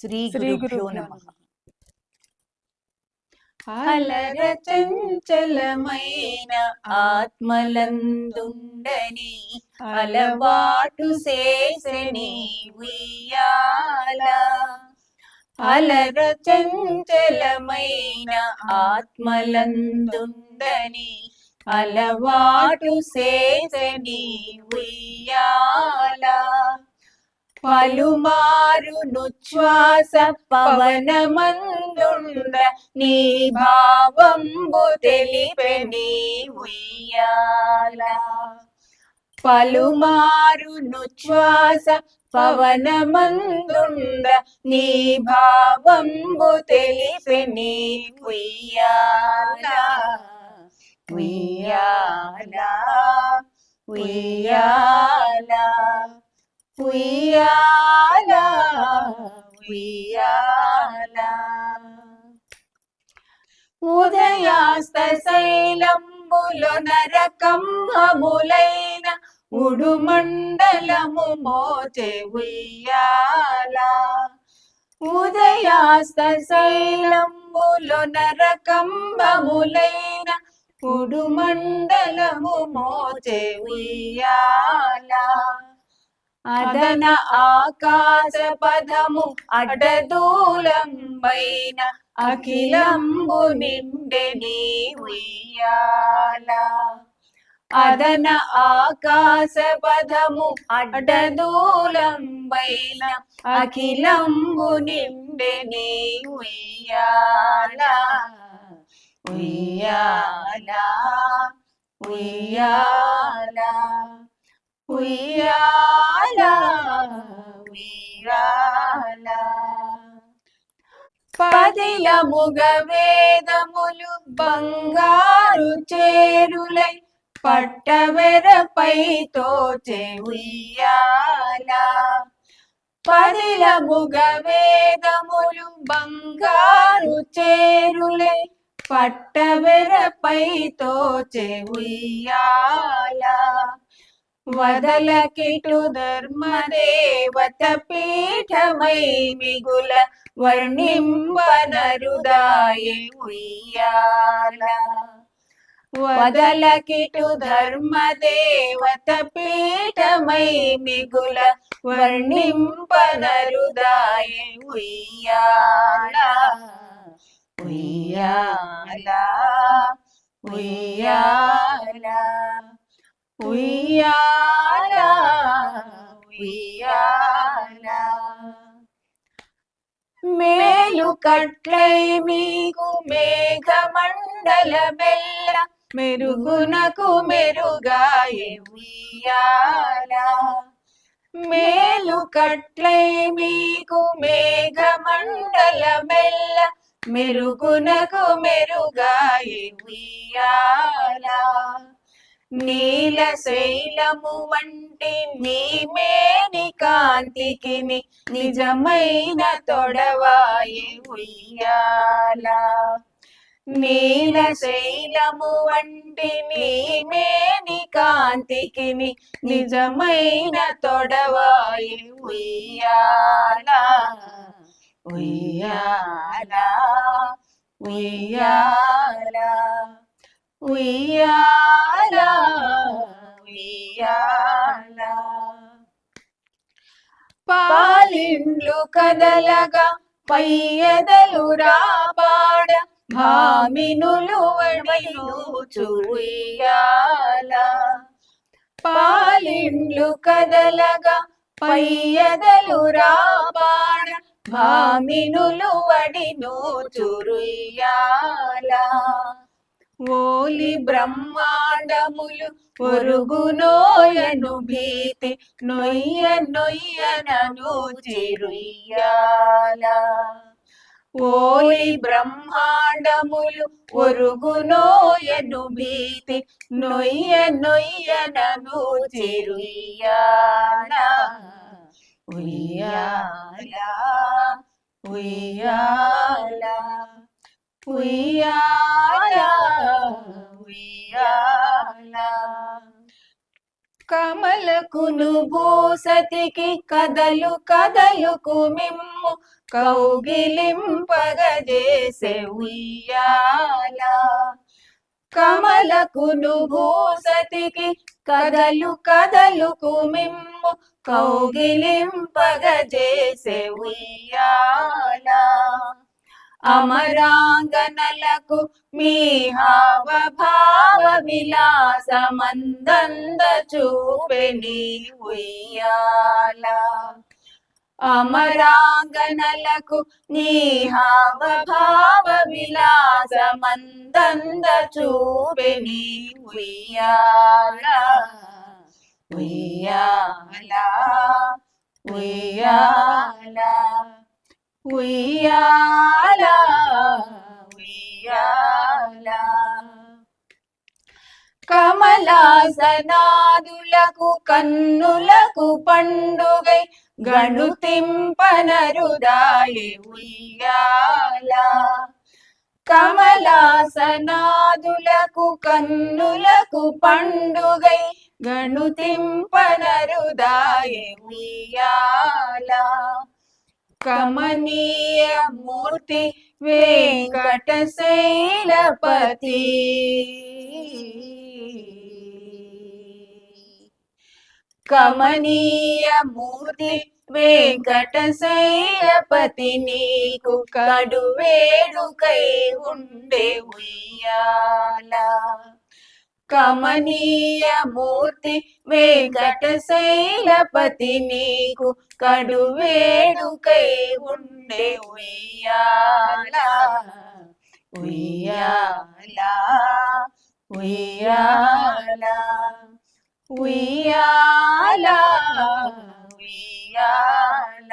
శ్రీ గురుభ్యో నమః. ఆత్మలందుండని అలవాటు చేసని ఉయ్యాల. అలర చంచలమైన ఆత్మలందుండని అలవాటు చేసని ఉయ్యాల. పలుమారు నుచ్ఛ్వాస పవనమందుండ నీ భావంబు తెలిపెని ఉయ్యాల. పలుమారు నుచ్ఛ్వాస పవనమందుండ నీ భావంబు తెలిపెని ఉయ్యాల. ఉయ్యాల ఉయ్యాల. ఉయ్యాల ఉయ్యాల. ఉదయాస్త శైలంబులో నరకంహములైన ఉడుమండలము మోచే ఉయ్యాల. ఉదయాస్త శైలంబులో నరకంబములైన ఉడుమండలము మోచే ఉయ్యాల. అదన ఆకాశ పదము అడ్డదూలంబైన అఖిలంబు నిండెని నీయాల అదన ఆకాశ పదము అడ్డదూలంబైన అఖిలంబు నిండెని నీయాల ఉయ్యాల ఉయ్యాల. ఉయ్యాల ఉయ్యాల. పదిలముగ వేదములు బంగారు చేరులై పట్టవెరపై తోచే ఉయ్యాల. పదిలముగ వేదములు బంగారు చేరులై పట్టవెరపై తోచే ఉయ్యాల. వదలకిటు ధర్మదేవత పీఠమై మిగుల వర్ణింబనరుదాయ ఉయ్యాల. వదలకిటు ధర్మదేవత పీఠమై మిగుల వర్ణింపనరుదాయ ఉయ్యాల. ఉయ్యాల ఉయ్యాల. ఉయ్యాల ఉయ్యాల మేలు కట్లై మీకు మేఘమండల బెల్ల మెరుగునకు మెరుగాయే ఉయ్యాల మేలు కట్లై మీకు మేఘమండల బెల్ల మెరుగునకు మెరుగాయే ఉయ్యాల నీల శైలము వంటి నీ మేని కాంతికి నిజమైన తొడవాయి ఉయ్యాల. నీల శైలము వంటి నీ మేని కాంతికి నిజమైన తొడవాయి ఉయ్యాల ఉయ్యాల. ఉయ్యాల ఉయ్యాల ఉయ్యాల. పాలిండ్లు కదలగా పయ్యదలు రాపాడ భామినులు వడినూచు ఉయ్యాల పాలిండ్లు కదలగా పయ్యదలు రాపాడ భామినులు వడిను రుయ్యాల ఓలి బ్రహ్మాండములు ఒరుగునోయను భీతి నొయ్య నొయ్యనను చిరుయ్యాల. ఓలి బ్రహ్మాండములు ఒరుగునోయను భీతి నొయ్య నొయ్యనను చిరుయ్యాల. ఉయ్యాల ఉయ్యాల. ఉయ్యాల ఉయ్యాల కమలకును భూసతికి కదలు కదలుకు మిమ్ము కౌగిలింపగజేసే ఉయ్యాల కమలకును భూసతికి కదలు కదలుకు మిమ్ము కౌగిలింపగజేసే ఉయ్యాల అమరాంగనలకు మీ హావభావ విలాసమందంద చూపెని ఉయ్యాల. అమరాంగనలకు నీ హావభావ విలాసమందంద చూపెని ఉయ్యాల. ఉయ్యాల ఉయ్యాల. ఉయ్యాల ఉయ్యాల. కమలాసనాదులకు కన్నులకు పండుగై గణుతింపనరుదాయి ఉయ్యాల. కమలాసనాదులకు కన్నులకు పండుగై గణుతింపనరుదాయి ఉయ్యాల. కమనీయ మూర్తి వేంకటశైలపతి. కమనీయ మూర్తి వేంకటశైలపతి నీకు కడు వేడుకై ఉండే ఉయ్యాలా. కమనీయ మూర్తి వెంకటశైలపతి నీకు కడు వేడుకై ఉండే ఉయ్యాల ఉయ్యాల ఉయ్యాల ఉయ్యాల ఉయ్యాల.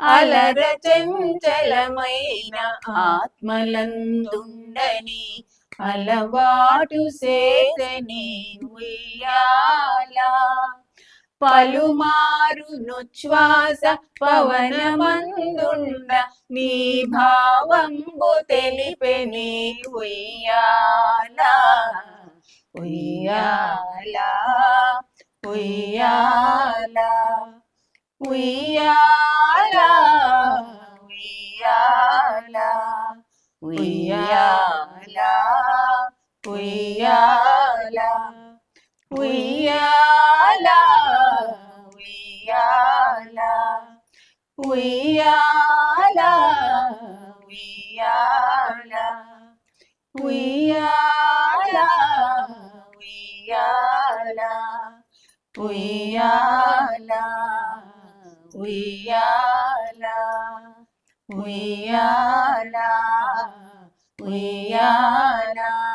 అలర చంచలమైన ఆత్మలందుండని అలవాటు చేసని ఉయ్యాల. పలుమారు నుచ్వాస పవనమందుండ నీ భావంబు తెలిపెని ఉయ్యాల. ఉయ్యాల ఉయ్యాల ఉయ్యాల ఉయ్యాల ఉయ్యాల. ఉయ్యాల ఉయ్యాల ఉయ్యాల ఉయ్యాల ఉయ్యాల ఉయ్యాల ఉయ్యాల ఉయ్యాల ఉయ్యాల ఉయ్యాల we Priyana.